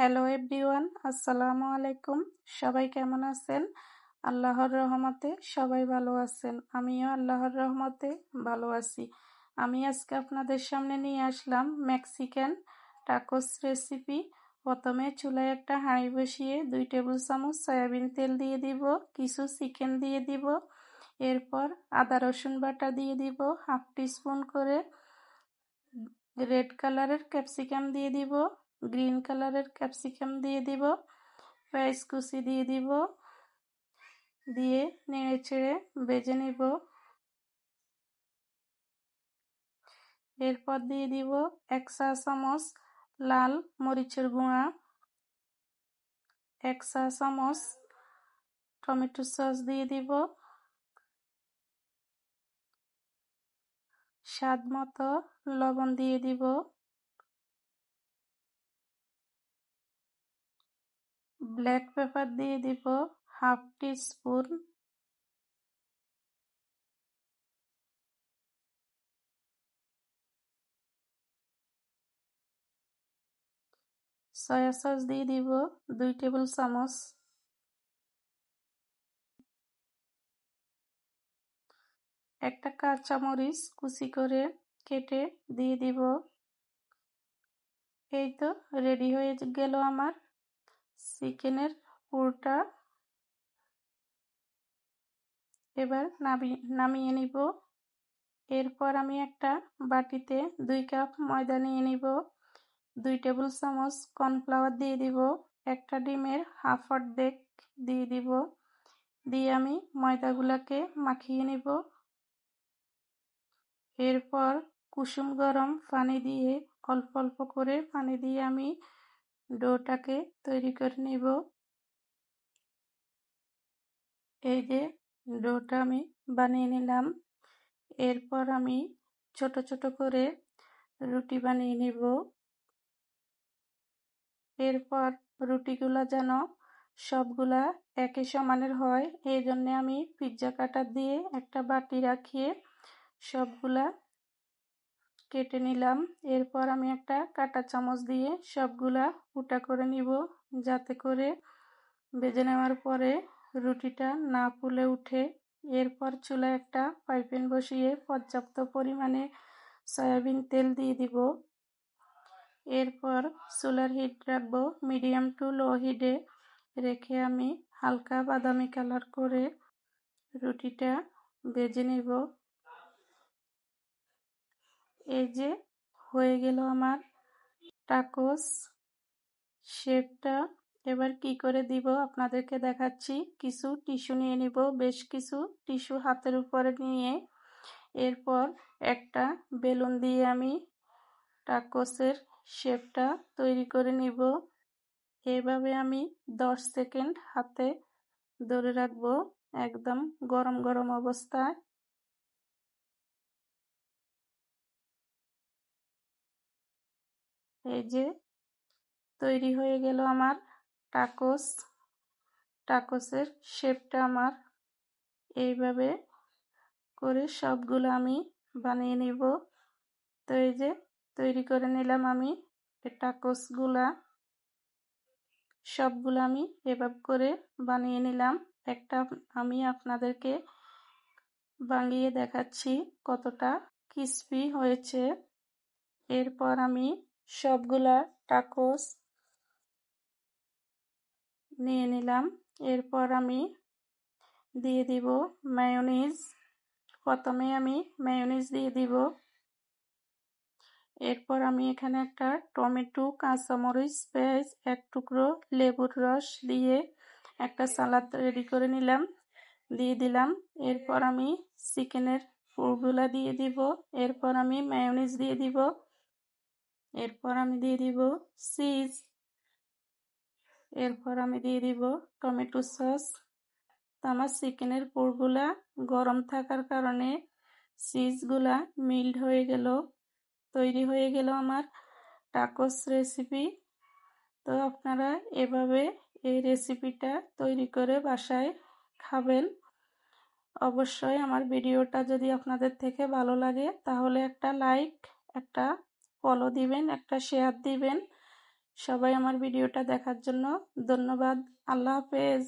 Hello everyone, আসসালামু আলাইকুম। সবাই কেমন আছেন? আল্লাহর রহমতে সবাই ভালো আছেন। আমিও আল্লাহর রহমতে ভালো আছি। আমি আজকে আপনাদের সামনে নিয়ে আসলাম মেক্সিকান টাকোস রেসিপি। প্রথমে চুলায় একটা হাঁড়ি বসিয়ে দুই টেবিল চামচ সয়াবিন তেল দিয়ে দিব, কিছু চিকেন দিয়ে দিব, এরপর আদা রসুন বাটা দিয়ে দিব, হাফ টিস্পুন করে রেড কালারের ক্যাপসিকাম দিয়ে দিব গ্রিন কালারের ক্যাপসিকাম দিয়ে দিব পেঁয়াজ কুচি দিয়ে দিব, দিয়ে নেড়ে চেড়ে বেজে নিব। এরপর দিয়ে দিব এক চা চামচ লাল মরিচের গুঁড়া, এক চা চামচ টমেটো সস দিয়ে দিব। স্বাদ মতো লবণ দিয়ে দিব। ব্ল্যাক পেপার দিয়ে দিব half tea spoon soya sauce দিয়ে দিব দুই টেবিল চামচ। একটা কাঁচামরিচ কুচি করে কেটে দিয়ে দিব। এই তো, রেডি হয়ে গেল আমার চিকেনের পুরটা এবার নামিয়ে নিব। এরপর আমি একটা বাটিতে দুই কাপ ময়দা নিয়ে নিব। দুই টেবিল চামচ কর্নফ্লাওয়ার দিয়ে দিব। একটা ডিমের হাফ অর্ধেক দিয়ে দিব। দিয়ে আমি ময়দাগুলোকে মাখিয়ে নিব। এরপর কুসুম গরম পানি দিয়ে, অল্প অল্প করে পানি দিয়ে আমি ডোটাকে তৈরি করে নিব। এই যে ডোটা আমি বানিয়ে নিলাম। এরপর আমি ছোট ছোট করে রুটি বানিয়ে নিব। এরপর রুটিগুলা যেন সবগুলা একই সমানের হয়, এই জন্যে আমি পিৎজা কাটার দিয়ে একটা বাটি রাখিয়ে সবগুলা কেটে নিলাম। এরপর আমি একটা কাটা চামচ দিয়ে সবগুলা ফুটা করে নিব, যাতে করে বেজে নেওয়ার পরে রুটিটা না ফুলে উঠে। এরপর চুলায় একটা পাইপেন বসিয়ে পর্যাপ্ত পরিমাণে সয়াবিন তেল দিয়ে দিব। এরপর চুলার হিট রাখব মিডিয়াম টু লো হিটে। রেখে আমি হালকা বাদামি কালার করে রুটিটা বেজে নিব। এই যে হয়ে গেল আমার টাকোস শেপটা এবার কি করে দিব আপনাদেরকে দেখাচ্ছি। কিছু টিস্যু নিয়ে নিব, বেশ কিছু টিস্যু হাতের উপরে নিয়ে। এরপর একটা বেলুন দিয়ে আমি টাকোসের শেপটা তৈরি করে নিব। এভাবে আমি দশ সেকেন্ড হাতে ধরে রাখব একদম গরম গরম অবস্থায়। এই যে তৈরি হয়ে গেল আমার টাকোস টাকোসের শেপটা আমার এইভাবে করে সবগুলো আমি বানিয়ে নিব। তো এই যে তৈরি করে নিলাম আমি টাকোসগুলা সবগুলো আমি এভাবে করে বানিয়ে নিলাম। একটা আমি আপনাদেরকে বানিয়ে দেখাচ্ছি কতটা ক্রিসপি হয়েছে। এরপর আমি সবগুলা টাকোস নিয়ে নিলাম। এরপর আমি দিয়ে দিব মায়োনিজ প্রথমে আমি মায়োনিজ দিয়ে দিব। এরপর আমি এখানে একটা টমেটো, কাঁচামরিচ, পেঁয়াজ, এক টুকরো লেবুর রস দিয়ে একটা সালাদ রেডি করে নিলাম, দিয়ে দিলাম। এরপর আমি চিকেনের পুরগুলা দিয়ে দিব। এরপর আমি মায়োনিজ দিয়ে দিব। এরপর আমি দিয়ে দিব চিজ। এরপর আমি দিয়ে দিব টমেটো সস। তো আমার চিকেনের পুরগুলা গরম থাকার কারণে চিজগুলা মিল্ড হয়ে গেল, তৈরি হয়ে গেল আমার টাকোস রেসিপি তো আপনারা এভাবে এই রেসিপিটা তৈরি করে বাসায় খাবেন। অবশ্যই আমার ভিডিওটা যদি আপনাদের থেকে ভালো লাগে, তাহলে একটা লাইক একটা ফলো দিবেন একটা শেয়ার দিবেন। সবাই আমার ভিডিওটা দেখার জন্য ধন্যবাদ। আল্লাহ হাফেজ।